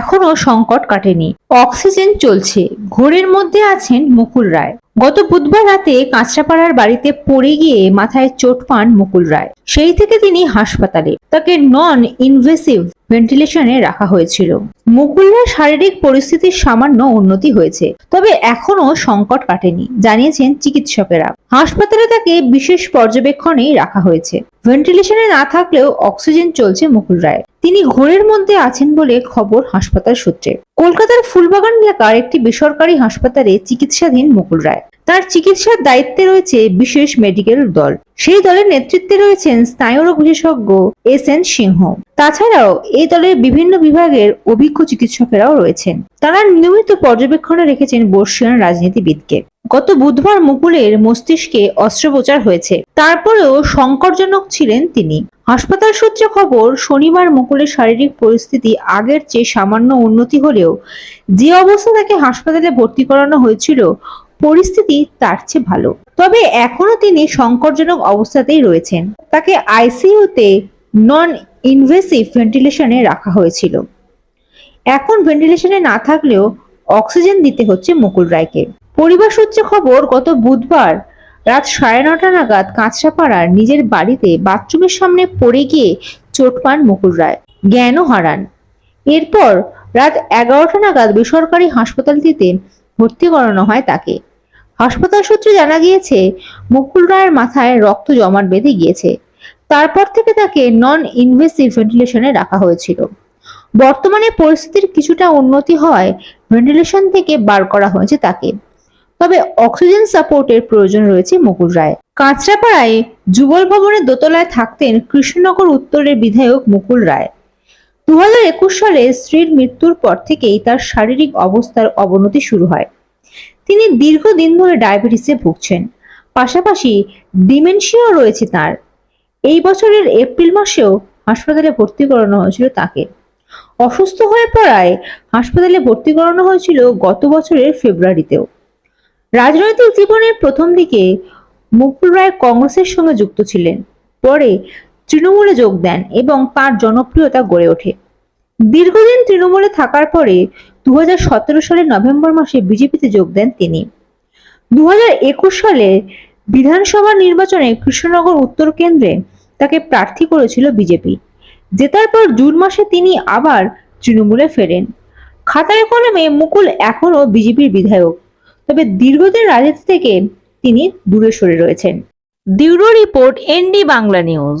এখনও সংকট কাটেনি। অক্সিজেন চলছে। ঘোরের মধ্যে আছেন মুকুল রায়। গত বুধবার রাতে কাঁচরাপাড়ার বাড়িতে পড়ে গিয়ে মাথায় চোট পান মুকুল রায়। সেই থেকে তিনি হাসপাতালে। তাকে নন ইনভেসিভ ভেন্টিলেশনে রাখা হয়েছিল। মুকুল রায়ের শারীরিক পরিস্থিতির সামান্য উন্নতি হয়েছে, তবে এখনও সংকট কাটেনি, জানিয়েছেন চিকিৎসকেরা। হাসপাতালে তাকে বিশেষ পর্যবেক্ষণেই রাখা হয়েছে। ভেন্টিলেশনে না থাকলেও অক্সিজেন চলছে মুকুল রায় তিনি ঘোরের মধ্যে আছেন বলে খবর হাসপাতাল সূত্রে। কলকাতার ফুলবাগান এলাকার একটি বেসরকারি হাসপাতালে চিকিৎসাধীন মুকুল রায়। তার চিকিৎসার দায়িত্বে রয়েছে বিশেষ মেডিকেল দল। সেই দলের নেতৃত্বে রয়েছেন স্নায়ুরোগ বিশেষজ্ঞ এস এন সিংহ। তাছাড়াও এই দলের বিভিন্ন বিভাগের অভিজ্ঞ চিকিৎসকেরাও রয়েছেন। তারা নিয়মিত পর্যবেক্ষণে রেখেছেন বর্ষিয়ান রাজনীতিবিদকে। গত বুধবার মুকুলের মস্তিষ্কে অস্ত্রোপচার হয়েছে। তারপরেও সংকটজনক ছিলেন তিনি। হাসপাতাল সূত্রে খবর, শনিবার মুকুলের শারীরিক পরিস্থিতি আগের চেয়ে সামান্য উন্নতি হলেও যে অবস্থা তাকে হাসপাতালে ভর্তি করানো হয়েছিল পরিস্থিতি তার চেয়ে ভালো। তবে এখনও তিনি সংকটজনক অবস্থাতেই রয়েছেন। তাকে আইসিইউতে নন ইনভেসিভ ভেন্টিলেশনে রাখা হয়েছিল। এখন ভেন্টিলেশনে না থাকলেও অক্সিজেন দিতে হচ্ছে মুকুল রায়কে। পরিবার সূত্রে খবর, গত বুধবার রাত সাড়ে নটা নাগাদ কাঁচরাপাড়ার নিজের বাড়িতে বাথরুমের সামনে পড়ে গিয়ে চোট পান মুকুল রায়। জ্ঞানও হারান। এরপর রাত এগারোটা নাগাদ বেসরকারি হাসপাতালটিতে ভর্তি করানো হয় তাকে। হাসপাতাল সূত্রে জানা গিয়েছে, মুকুল রায়ের মাথায় রক্ত জমাট বেঁধে গিয়েছে। তারপর থেকে তাকে নন ইনভেসিভ ভেন্টিলেশনে রাখা হয়েছিল। বর্তমানে পরিস্থিতির কিছুটা উন্নতি হয় ভেন্টিলেশন থেকে বার করা হয়েছে তাকে। তবে অক্সিজেন সাপোর্টের প্রয়োজন রয়েছে মুকুল রায়। কাঁচরাপাড়ায় যুগল ভবনের দোতলায় থাকতেন কৃষ্ণনগর উত্তরের বিধায়ক মুকুল রায়। দু সালে স্ত্রীর মৃত্যুর পর থেকেই তার শারীরিক অবস্থার অবনতি শুরু হয়। তিনি দীর্ঘদিন ধরে ডায়াবেটিসে ভুগছেন। পাশাপাশি ডিমেনশিয়াও রয়েছে তার। এই বছরের এপ্রিল মাসেও হাসপাতালে ভর্তি করানো হয়েছিল তাকে। অসুস্থ হয়ে পড়ায় হাসপাতালে ভর্তি করানো হয়েছিল গত বছরের ফেব্রুয়ারিতেও। রাজনৈতিক জীবনের প্রথম দিকে মুকুল রায় কংগ্রেসের সঙ্গে যুক্ত ছিলেন। পরে তৃণমূলে যোগ দেন এবং তার জনপ্রিয়তা গড়ে ওঠে। দীর্ঘদিন তৃণমূলে থাকার পরে দু হাজার সতেরো সালের নভেম্বর মাসে বিজেপিতে যোগ দেন তিনি। দু হাজার একুশ সালে বিধানসভা নির্বাচনে কৃষ্ণনগর উত্তর কেন্দ্রে তাকে প্রার্থী করেছিল বিজেপি। জেতার পর জুন মাসে তিনি আবার তৃণমূলে ফেরেন। খাতায় কলমে মুকুল এখনও বিজেপির বিধায়ক, তবে দীর্ঘদিন রাজনীতি থেকে তিনি দূরে সরে রয়েছেন। Bureau report ND Bangla news.